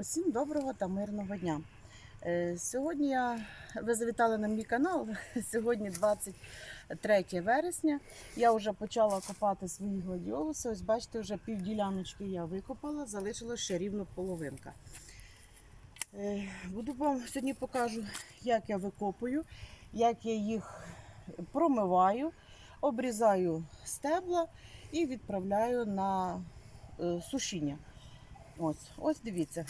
Усім доброго та мирного дня. Е, Сьогодні я ви завітали на мій канал. Сьогодні 23 вересня. Я вже почала копати свої гладіолуси. Ось бачите, вже пів діляночки я викопала, залишилася ще рівно половинка. Е, Буду вам сьогодні покажу, як я викопую, як я їх промиваю, обрізаю стебла і відправляю на е, сушіння. Ось, ось дивіться.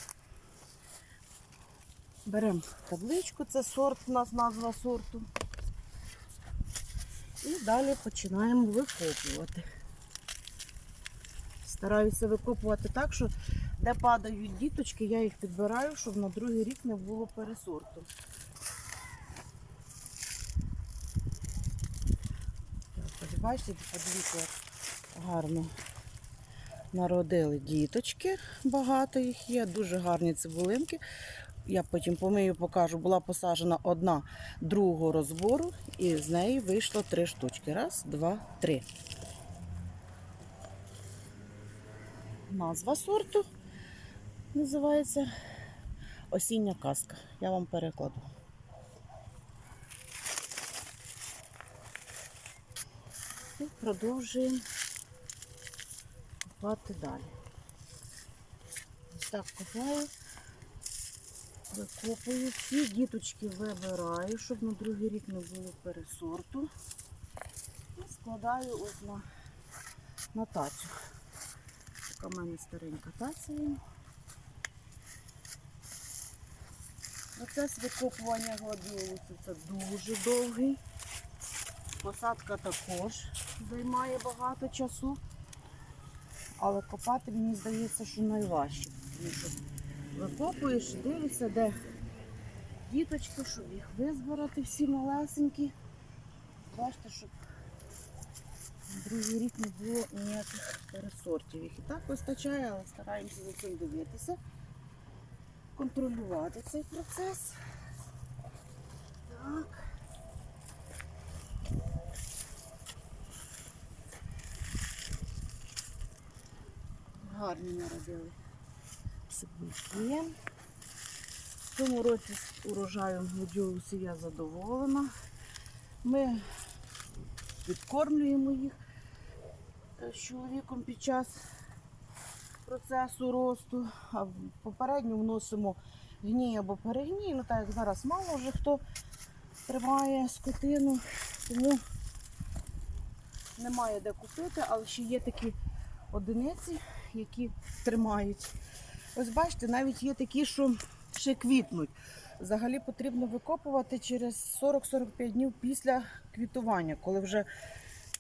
Беремо табличку, це сорт, у нас назва сорту. І далі починаємо викопувати. Стараюся викопувати так, що де падають діточки, я їх підбираю, щоб на другий рік не було пересорту. Бачите, подивіться, гарно народили діточки, багато їх є, дуже гарні цибулинки. Я потім помию, покажу, була посаджена одна другого розбору, і з неї вийшло три штучки. Раз, два, три. Назва сорту називається осіння казка. Я вам перекладу. І продовжуємо копати далі. Ось так копаю, викопую. Всі діточки вибираю, щоб на другий рік не було пересорту. І складаю ось на, на тацю. Така в мене старенька таця. Процес викопування гладіолусу це дуже довгий. Посадка також займає багато часу. Але копати, мені здається, що найважче. Тому що викопуєш, дивишся, де діточки, щоб їх визбирати всі малесенькі. Бачите, щоб другий рік не було ніяких пересортів. Їх і так вистачає, але стараємося за цим дивитися, контролювати цей процес. Так. Гарні народили цибульки. В цьому році з урожаєм гладіолусів я задоволена. Ми підкормлюємо їх е, з чоловіком під час процесу росту. А попередньо вносимо гній або перегній. Ну так як зараз мало вже хто тримає скотину, тому немає де купити, але ще є такі одиниці, які тримають. Ось бачите, навіть є такі, що ще квітнуть. Взагалі потрібно викопувати через 40-45 днів після квітування, коли вже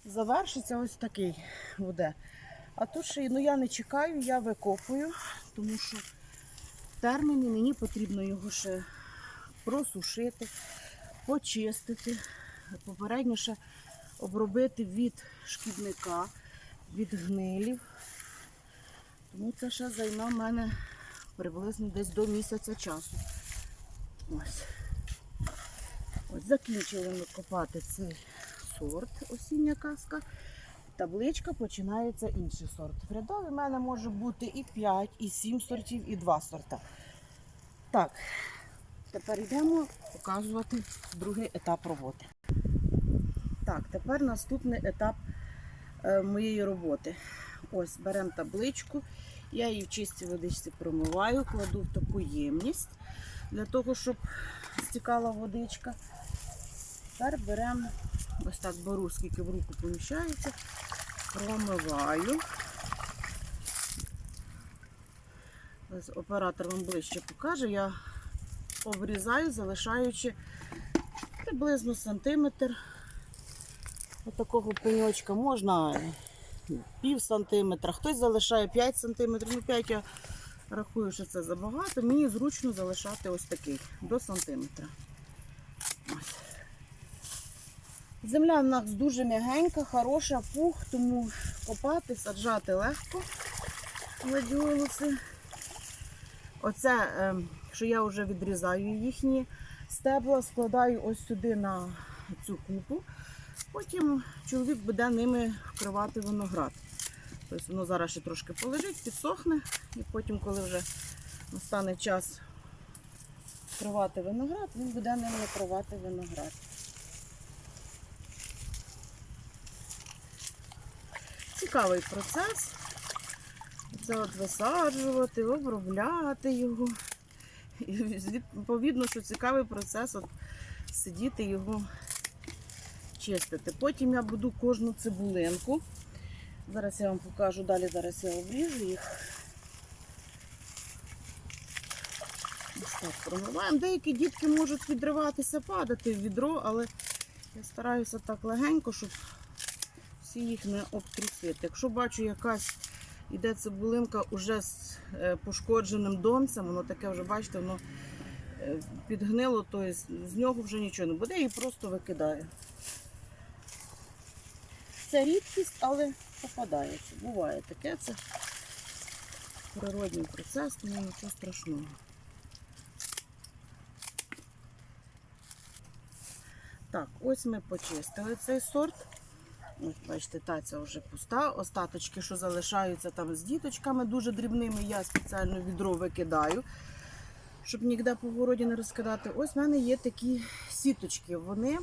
завершиться ось такий буде. А тут ще ну, я не чекаю, я викопую, тому що в терміні мені потрібно його ще просушити, почистити, попередньо ще обробити від шкідника, від гнилів. Тому це ще займе в мене приблизно десь до місяця часу. Ось. Ось закінчили ми копати цей сорт осіння казка. Табличка починається інший сорт. В рядові в мене може бути і 5, і 7 сортів, і 2 сорта. Так, тепер йдемо показувати другий етап роботи. Так, тепер наступний етап моєї роботи. Ось беремо табличку, я її в чистій водичці промиваю, кладу в таку ємність для того, щоб стікала водичка. Тепер беремо, ось так беру, скільки в руку поміщається, промиваю. Ось оператор вам ближче покаже, я обрізаю, залишаючи приблизно сантиметр. Отакого пеньочка можна пів сантиметра, хтось залишає 5 сантиметрів, ну 5 я рахую, що це забагато. Мені зручно залишати ось такий до сантиметра. Ось. Земля в нас дуже м'ягенька, хороша, пух, тому копати, саджати легко гладіолуси. Оце, ем, що я вже відрізаю їхні стебла, складаю ось сюди на цю купу. Потім чоловік буде ними вкривати виноград. Тобто воно зараз ще трошки полежить, підсохне, і потім, коли вже настане час кривати виноград, він буде ним накривати виноград. Цікавий процес. Це от висаджувати, обробляти його. І відповідно, що цікавий процес от сидіти його чистити. Потім я буду кожну цибулинку. Зараз я вам покажу, далі зараз я обріжу їх. Так промиваємо. Деякі дітки можуть відриватися, падати в відро, але я стараюся так легенько, щоб всі їх не обтрусити. Якщо бачу, якась іде цибулинка уже з е, пошкодженим донцем, воно таке вже, бачите, воно е, підгнило, то з нього вже нічого не буде, її просто викидаю. Це рідкість, але попадається. Буває таке, це природній процес, тому нічого страшного. Так, ось ми почистили цей сорт. Ось, бачите, таця вже пуста. Остаточки, що залишаються там з діточками дуже дрібними, я спеціально відро викидаю, щоб ніде по городі не розкидати. Ось в мене є такі сіточки. Вони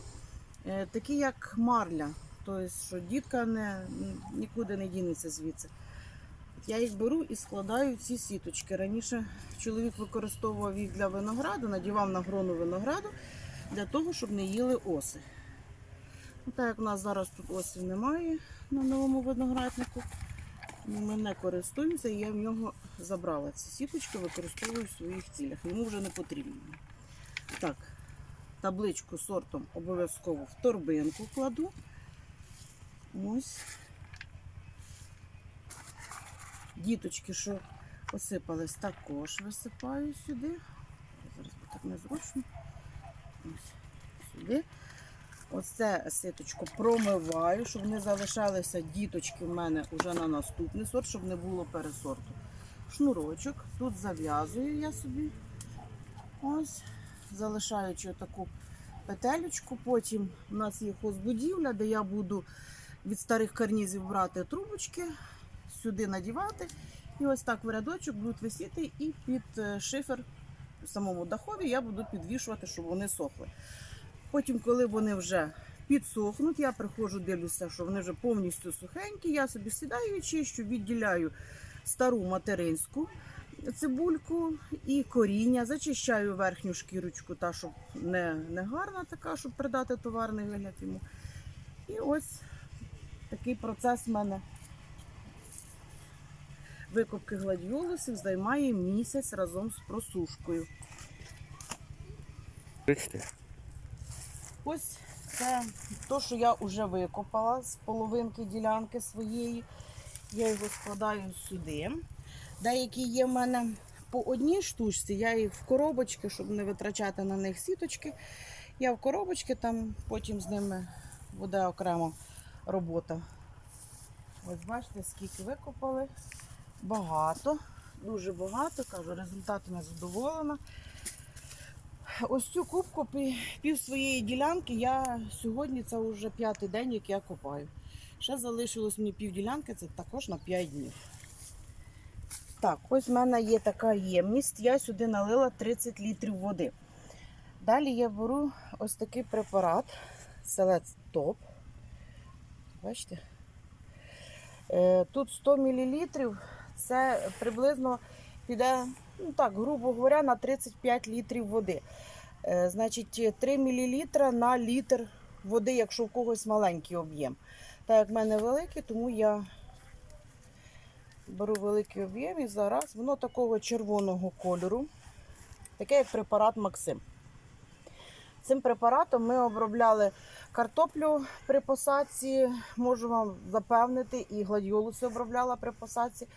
е, такі, як марля. Тобто, що дітка не, нікуди не дінеться звідси. Я їх беру і складаю ці сіточки. Раніше чоловік використовував їх для винограду, надівав на грону винограду для того, щоб не їли оси. Ну, так як у нас зараз тут осів немає на новому винограднику, ми не користуємося, і я в нього забрала ці сіточки, використовую в своїх цілях. Йому вже не потрібно. Так, табличку сортом обов'язково в торбинку кладу. Ось. Діточки, що посипались, також висипаю сюди. Зараз бо так незручно. Ось сюди. Оце ситочку промиваю, щоб не залишалися діточки в мене вже на наступний сорт, щоб не було пересорту. Шнурочок. Тут зав'язую я собі. Ось, залишаючи таку петелечку. Потім у нас є хозбудівля, де я буду від старих карнізів брати трубочки, сюди надівати. І ось так в рядочок будуть висіти, і під е, шифер в самому дахові я буду підвішувати, щоб вони сохли. Потім, коли вони вже підсохнуть, я приходжу, дивлюся, що вони вже повністю сухенькі. Я собі сідаю і чищу, відділяю стару материнську цибульку і коріння, зачищаю верхню шкірочку, та щоб не, не гарна така, щоб придати товарний вигляд йому. І ось такий процес в мене викопки гладіолусів займає місяць разом з просушкою. Бачите? Ось це те, що я вже викопала з половинки ділянки своєї. Я його складаю сюди. Деякі є в мене по одній штучці, я їх в коробочки, щоб не витрачати на них сіточки. Я в коробочки, там потім з ними буде окрема робота. Ось бачите, скільки викопали. Багато, дуже багато. Кажу, результатом я задоволена. Ось цю кубку пів своєї ділянки я сьогодні це вже п'ятий день, як я копаю. Ще залишилось мені пів ділянки, це також на 5 днів. Так, ось в мене є така ємність. Я сюди налила 30 літрів води. Далі я беру ось такий препарат Селец Топ. Бачите? Е, Тут 100 мл, це приблизно піде, ну так, грубо говоря, на 35 літрів води. Е, Значить, 3 мл на літр води, якщо в когось маленький об'єм. Так як в мене великий, тому я беру великий об'єм і зараз воно такого червоного кольору, таке як препарат Максим. Цим препаратом ми обробляли картоплю при посадці, можу вам запевнити, і гладіолуси обробляла при посадці.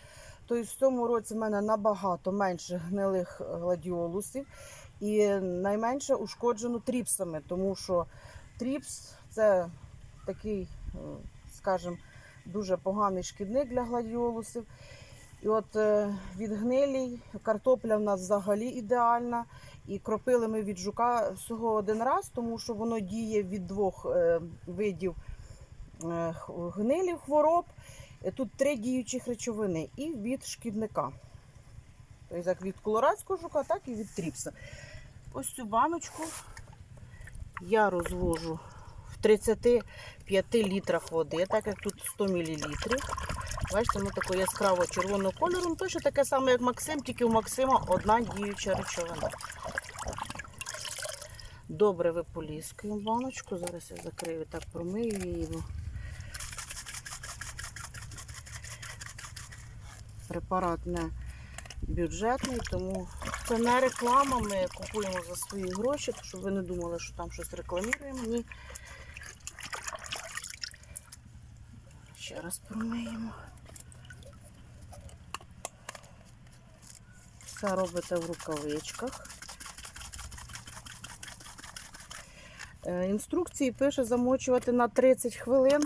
Тобто в цьому році в мене набагато менше гнилих гладіолусів і найменше ушкоджено тріпсами, тому що тріпс це такий, е, скажімо, дуже поганий шкідник для гладіолусів. І от е, від гнилій картопля в нас взагалі ідеальна. І кропили ми від жука всього один раз, тому що воно діє від двох е, видів е, гнилів хвороб. Е, Тут три діючих речовини і від шкідника. Тобто як від колорадського жука, так і від тріпса. Ось цю баночку я розвожу в 35 літрах води, так як тут 100 мл. Бачите, воно таке яскраво червоного кольору, ну, точно таке саме, як Максим, тільки у Максима одна діюча речовина. Добре виполіскуємо баночку. Зараз я закрию, так промию її. Препарат не бюджетний, тому це не реклама. Ми купуємо за свої гроші, щоб ви не думали, що там щось рекламуємо. Ні. Ще раз промиємо. Все робите в рукавичках. Е, Інструкції пише замочувати на 30 хвилин,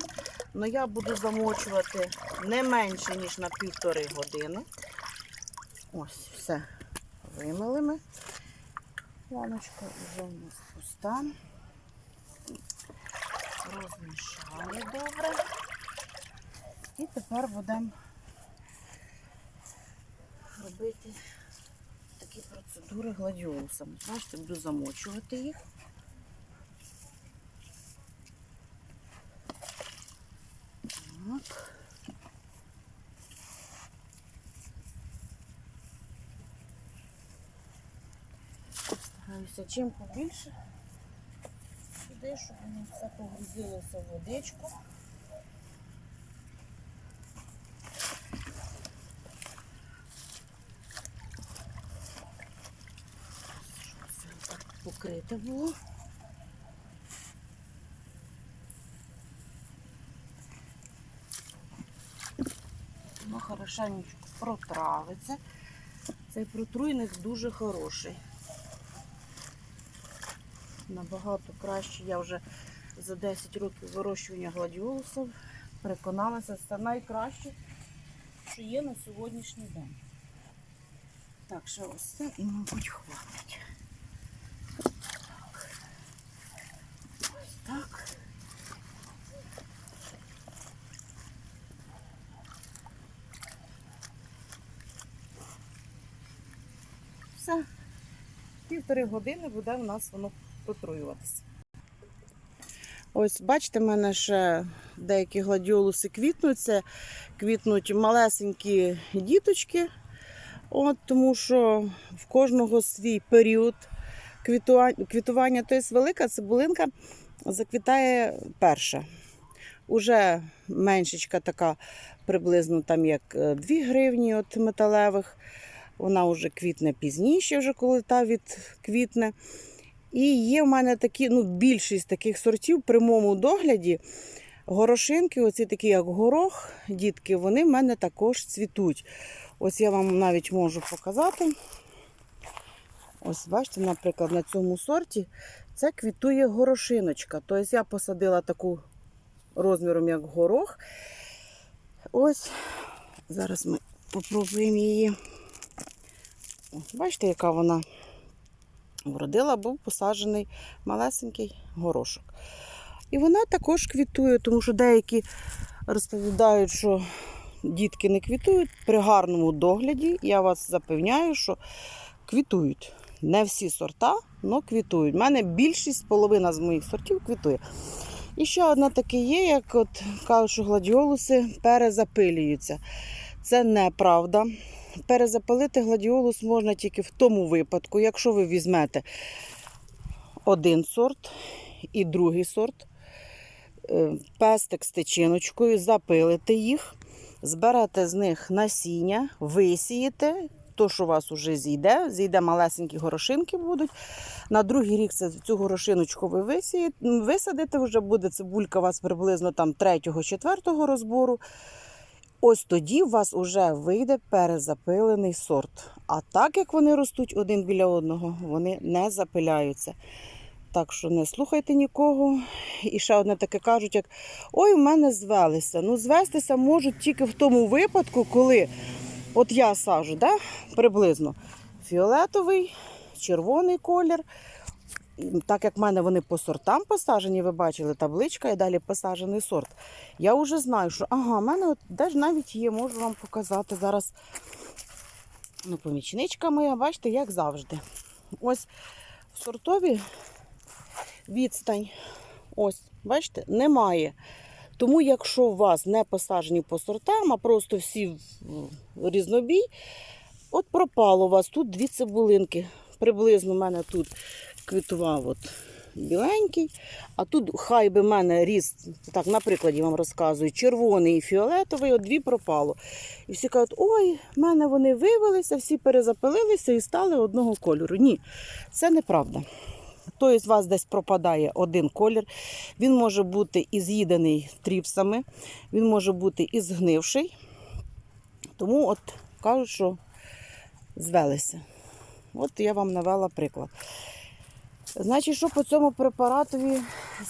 але я буду замочувати не менше, ніж на півтори години. Ось, все. Вимили ми. Ланочка вже у нас пуста. Розмішали добре. І тепер будемо робити такі процедури гладіолусами. Бачите, буду замочувати їх. Так. Стараюся чим побільше сюди, щоб воно все погрузилося в водичку. Щоб все так покрите було. Хорошенечко протравиться. Цей протруйник дуже хороший. Набагато краще. Я вже за 10 років вирощування гладіолусів переконалася, це найкраще, що є на сьогоднішній день. Так, ще ось це і, мабуть, хватить. Півтори години буде у нас воно протруюватися. Ось, бачите, в мене ще деякі гладіолуси квітнуть. Це квітнуть малесенькі діточки. От, тому що в кожного свій період квітування. Тобто велика цибулинка заквітає перша. Уже меншечка така, приблизно там як 2 гривні от металевих. Вона вже квітне пізніше, вже коли та відквітне. І є в мене такі, ну, більшість таких сортів при моєму догляді. Горошинки, оці такі, як горох, дітки, вони в мене також цвітуть. Ось я вам навіть можу показати. Ось, бачите, наприклад, на цьому сорті це квітує горошиночка. Тобто я посадила таку розміром, як горох. Ось, зараз ми попробуємо її. Бачите, яка вона вродила, був посаджений малесенький горошок. І вона також квітує, тому що деякі розповідають, що дітки не квітують. При гарному догляді я вас запевняю, що квітують. Не всі сорта, але квітують. У мене більшість, половина з моїх сортів квітує. І ще одна таке є, як от кажуть, що гладіолуси перезапилюються. Це неправда. Перезапалити гладіолус можна тільки в тому випадку, якщо ви візьмете один сорт і другий сорт, е, пестик з тичиночкою, запилите їх, зберете з них насіння, висієте. То, що у вас вже зійде, зійде малесенькі горошинки будуть. На другий рік цю горошиночку ви висієте, висадите, вже буде цибулька у вас приблизно там 3-4 розбору. Ось тоді у вас вже вийде перезапилений сорт. А так як вони ростуть один біля одного, вони не запиляються. Так що не слухайте нікого. І ще одне таке кажуть, як ой, у мене звелися. Ну, звестися можуть тільки в тому випадку, коли от я сажу, да? приблизно фіолетовий, червоний колір. Так як в мене вони по сортам посаджені, ви бачили табличка і далі посаджений сорт. Я вже знаю, що ага, в мене от, де навіть є, можу вам показати зараз. Ну, помічничка моя, бачите, як завжди. Ось в сортові відстань. Ось, бачите, немає. Тому, якщо у вас не посаджені по сортам, а просто всі в різнобій, от пропало у вас тут дві цибулинки. Приблизно в мене тут квітував от біленький, а тут хай би мене ріс, так, на прикладі вам розказую, червоний і фіолетовий, от дві пропало. І всі кажуть, ой, в мене вони вивелися, всі перезапилилися і стали одного кольору. Ні, це неправда. Тобто у вас десь пропадає один колір. Він може бути і з'їдений тріпсами, він може і і згнивший. Тому от кажуть, що звелися. От я вам навела приклад. Значить, що по цьому препаратові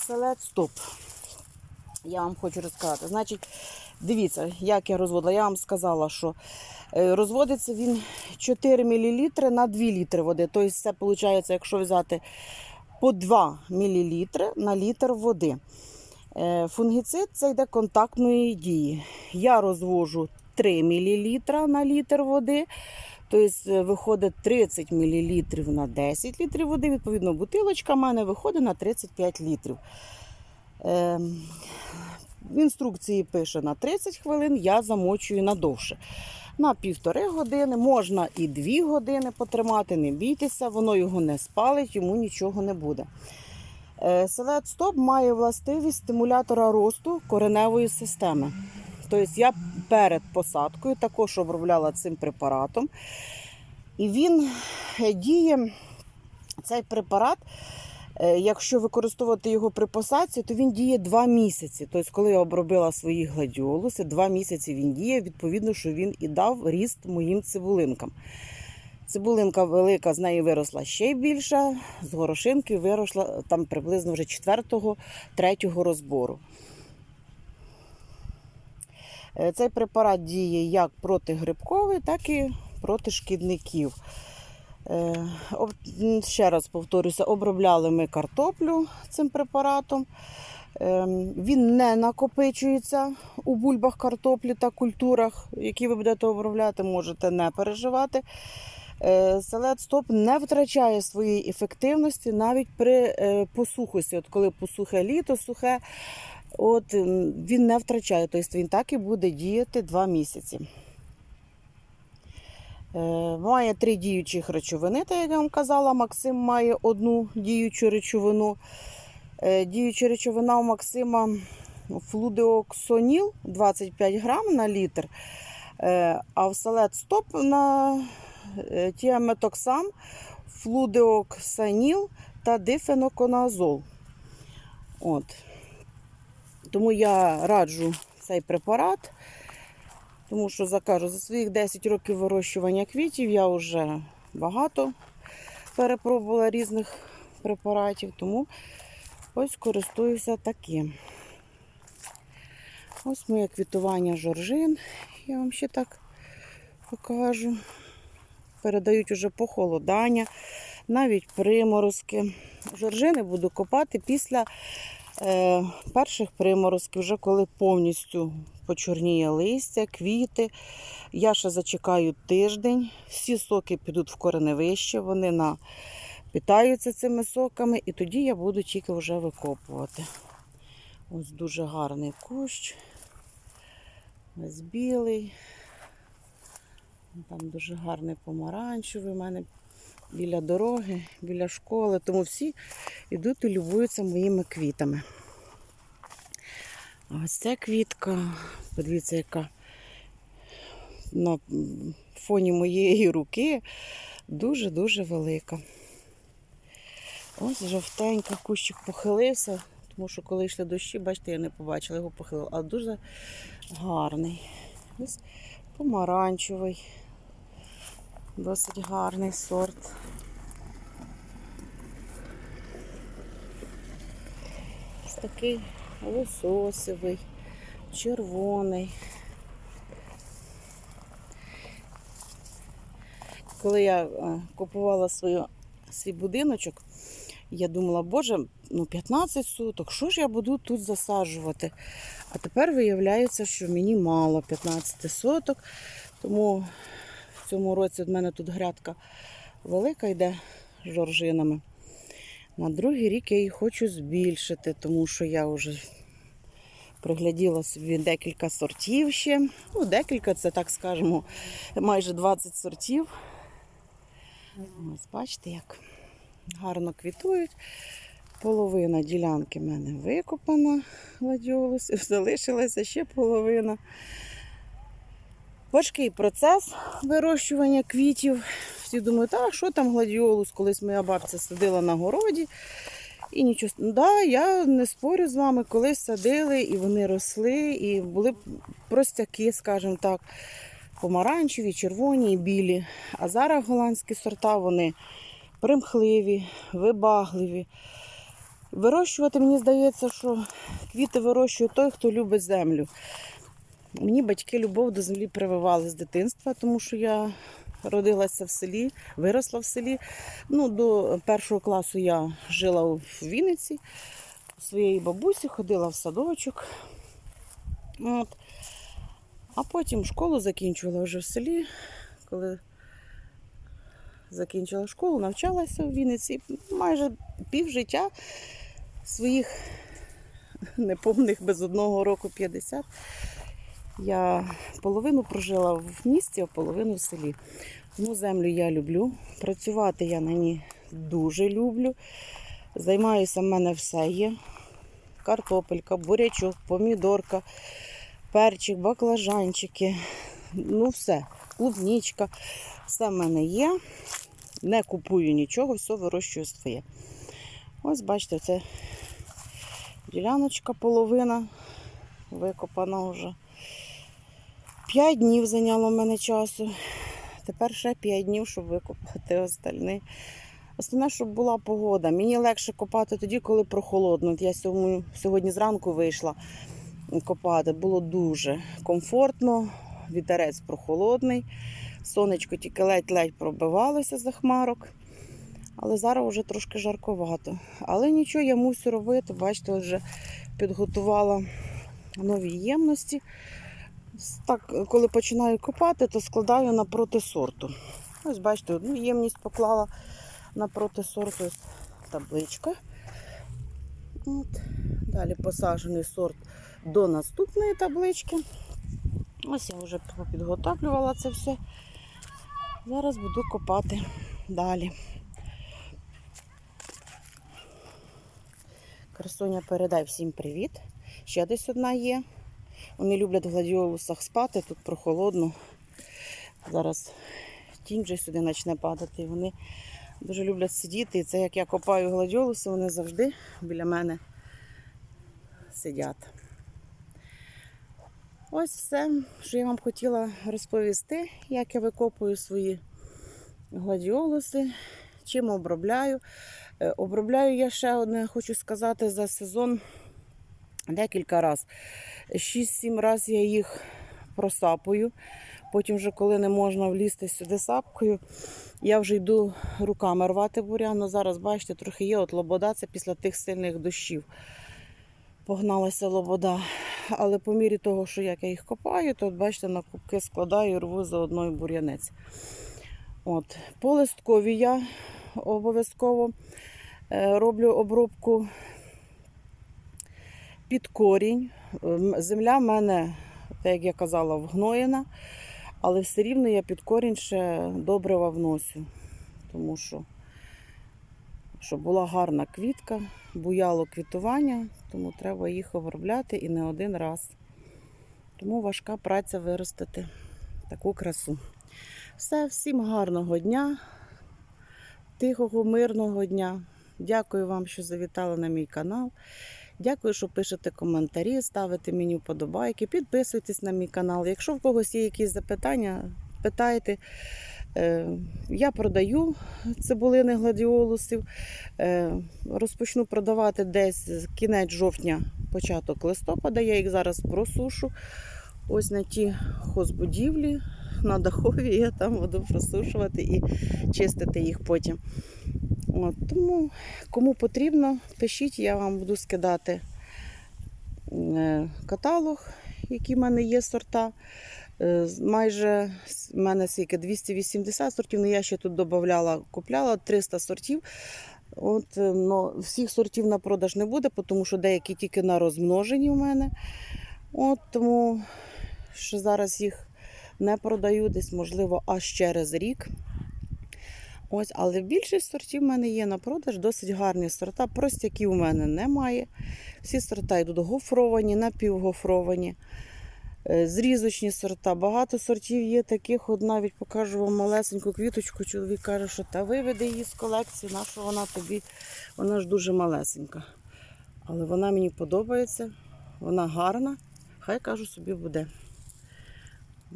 Селет Стоп? Я вам хочу розказати. Значить, дивіться, як я розводила. Я вам сказала, що е, розводиться він 4 мл на 2 літри води. Тобто, це виходить, якщо взяти по 2 мл на літр води. Е, Фунгіцид це йде контактної дії. Я розвожу 3 мл на літр води. Тобто е, виходить 30 мл на 10 літрів води. Відповідно, бутилочка в мене виходить на 35 літрів. Е, В інструкції пише на 30 хвилин, я замочую на довше. На півтори години, можна і дві години потримати, не бійтеся, воно його не спалить, йому нічого не буде. Е, Селет Стоп має властивість стимулятора росту кореневої системи. Тобто я перед посадкою також обробляла цим препаратом. І він е, діє, цей препарат, е, якщо використовувати його при посадці, то він діє 2 місяці. Тобто, коли я обробила свої гладіолуси, 2 місяці він діє, відповідно, що він і дав ріст моїм цибулинкам. Цибулинка велика, з неї виросла ще більша, з горошинки виросла там приблизно вже 4-3 розбору. Е, Цей препарат діє як протигрибковий, так і проти шкідників. Е, Ще раз повторюся, обробляли ми картоплю цим препаратом. Е, Він не накопичується у бульбах картоплі та культурах, які ви будете обробляти, можете не переживати. Селет Стоп не втрачає своєї ефективності навіть при посухості. От коли посухе літо, сухе, от він не втрачає, тобто він так і буде діяти 2 місяці. Е, Має три діючих речовини, так як я вам казала. Максим має одну діючу речовину. Е, Діюча речовина у Максима флудеоксоніл 25 грам на літр, Е, а в Селет Стоп на тіаметоксам, флудеоксаніл та дифеноконазол. От. Тому я раджу цей препарат, тому що закажу за своїх 10 років вирощування квітів я вже багато перепробувала різних препаратів, тому ось користуюся таким. Ось моє квітування жоржин. Я вам ще так покажу. Передають уже похолодання, навіть приморозки. Жоржини буду копати після перших приморозків, вже коли повністю почорніє листя, квіти. Я ще зачекаю тиждень, всі соки підуть в кореневище, вони напитаються цими соками, і тоді я буду тільки вже викопувати. Ось дуже гарний кущ. Ось білий. Там дуже гарний помаранчевий. У мене біля дороги, біля школи. Тому всі йдуть і любуються моїми квітами. Ось ця квітка, подивіться, яка на фоні моєї руки дуже-дуже велика. Ось жовтенька, кущик похилився, тому що коли йшли дощі, бачите, я не побачила, його похилив, але дуже гарний. Ось помаранчевий, досить гарний сорт. Ось такий лососевий, червоний. Коли я е, купувала свою, свій будиночок, я думала, боже, ну 15 суток, що ж я буду тут засаджувати? А тепер виявляється, що мені мало 15 соток, тому цьому році в мене тут грядка велика йде з жоржинами. На другий рік я її хочу збільшити, тому що я вже пригляділа собі декілька сортів ще. Ну, декілька, це так скажемо, майже 20 сортів. Ось бачите, як гарно квітують. Половина ділянки в мене викопана гладіолусів, залишилася ще половина. Важкий процес вирощування квітів. Всі думають, а що там гладіолус, колись моя бабця садила на городі. І нічого. Ну, Да, я не спорю з вами, колись садили, і вони росли, і були простяки, скажімо так, помаранчеві, червоні і білі. А зараз голландські сорта вони примхливі, вибагливі. Вирощувати, мені здається, що квіти вирощує той, хто любить землю. Мені батьки любов до землі прививали з дитинства, тому що я родилася в селі, виросла в селі. Ну, до першого класу я жила в Вінниці у своєї бабусі, ходила в садочок. От. А потім школу закінчувала вже в селі. Коли закінчила школу, навчалася в Вінниці. Майже пів життя своїх неповних без одного року 50. Я половину прожила в місті, а половину в селі. Тому землю я люблю. Працювати я на ній дуже люблю. Займаюся, в мене все є. Картопелька, бурячок, помідорка, перчик, баклажанчики. Ну, все, клубнічка. Все в мене є. Не купую нічого, все вирощую своє. Ось, бачите, це діляночка половина викопана вже. П'ять днів зайняло в мене часу. Тепер ще 5 днів, щоб викопати остальне. Основне, щоб була погода. Мені легше копати тоді, коли прохолодно. От Я сьогодні зранку вийшла копати. Було дуже комфортно, вітерець прохолодний. Сонечко тільки ледь-ледь пробивалося за хмарок. Але зараз вже трошки жарковато. Але нічого, я мусю робити. Бачите, вже підготувала нові ємності. Так, коли починаю копати, то складаю напроти сорту. Ось бачите, одну ємність поклала напроти сорту табличка. От. Далі посаджений сорт до наступної таблички. Ось я вже підготовлювала це все. Зараз буду копати далі. Красуня, передай всім привіт. Ще десь одна є. Вони люблять в гладіолусах спати, тут прохолодно. Зараз тінь вже сюди почне падати. Вони дуже люблять сидіти. І це як я копаю гладіолуси, вони завжди біля мене сидять. Ось все, що я вам хотіла розповісти, як я викопую свої гладіолуси, чим обробляю. Е, Обробляю я ще одне, хочу сказати, за сезон декілька разів. 6-7 разів я їх просапую. Потім, вже, коли не можна влізти сюди сапкою, я вже йду руками рвати бурян. Ну, зараз, бачите, трохи є от лобода, це після тих сильних дощів. Погналася лобода. Але по мірі того, що як я їх копаю, то от, бачите, на кубки складаю і рву за одною бур'янець. От. По листкові я обов'язково е, роблю обробку під корінь. Ем, Земля в мене, як я казала, вгноєна, але все рівно я під корінь ще добрива вносю, тому що щоб була гарна квітка, буяло квітування, тому треба їх обробляти і не один раз. Тому важка праця виростити таку красу. Все, всім гарного дня, тихого, мирного дня. Дякую вам, що завітали на мій канал. Дякую, що пишете коментарі, ставите мені вподобайки, підписуйтесь на мій канал. Якщо в когось є якісь запитання, питайте. Е, Я продаю цибулини гладіолусів. Е, Розпочну продавати десь кінець жовтня, початок листопада. Я їх зараз просушу. Ось на ті хозбудівлі, на дахові я там буду просушувати і чистити їх потім. От, тому кому потрібно, пишіть, я вам буду скидати е, каталог, які в мене є сорта. Е, Майже в мене скільки 280 сортів, але я ще тут додавала, купляла 300 сортів. От, е, но всіх сортів на продаж не буде, тому що деякі тільки на розмноженні в мене. От тому що зараз їх не продаю, десь, можливо, аж через рік. Ось, але більшість сортів в мене є на продаж, досить гарні сорта. Простяків у мене немає. Всі сорта йдуть гофровані, напівгофровані, е, зрізочні сорта. Багато сортів є таких, от навіть покажу вам малесеньку квіточку. Чоловік каже, що та виведи її з колекції, на що вона тобі, вона ж дуже малесенька. Але вона мені подобається, вона гарна. Хай кажу, собі буде.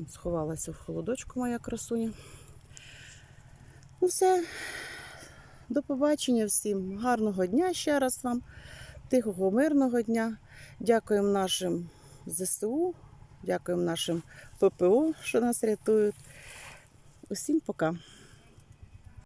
Сховалася в холодочку моя красуня. Ну все, до побачення всім. Гарного дня ще раз вам. Тихого, мирного дня. Дякуємо нашим ЗСУ, дякуємо нашим ППО, що нас рятують. Усім пока.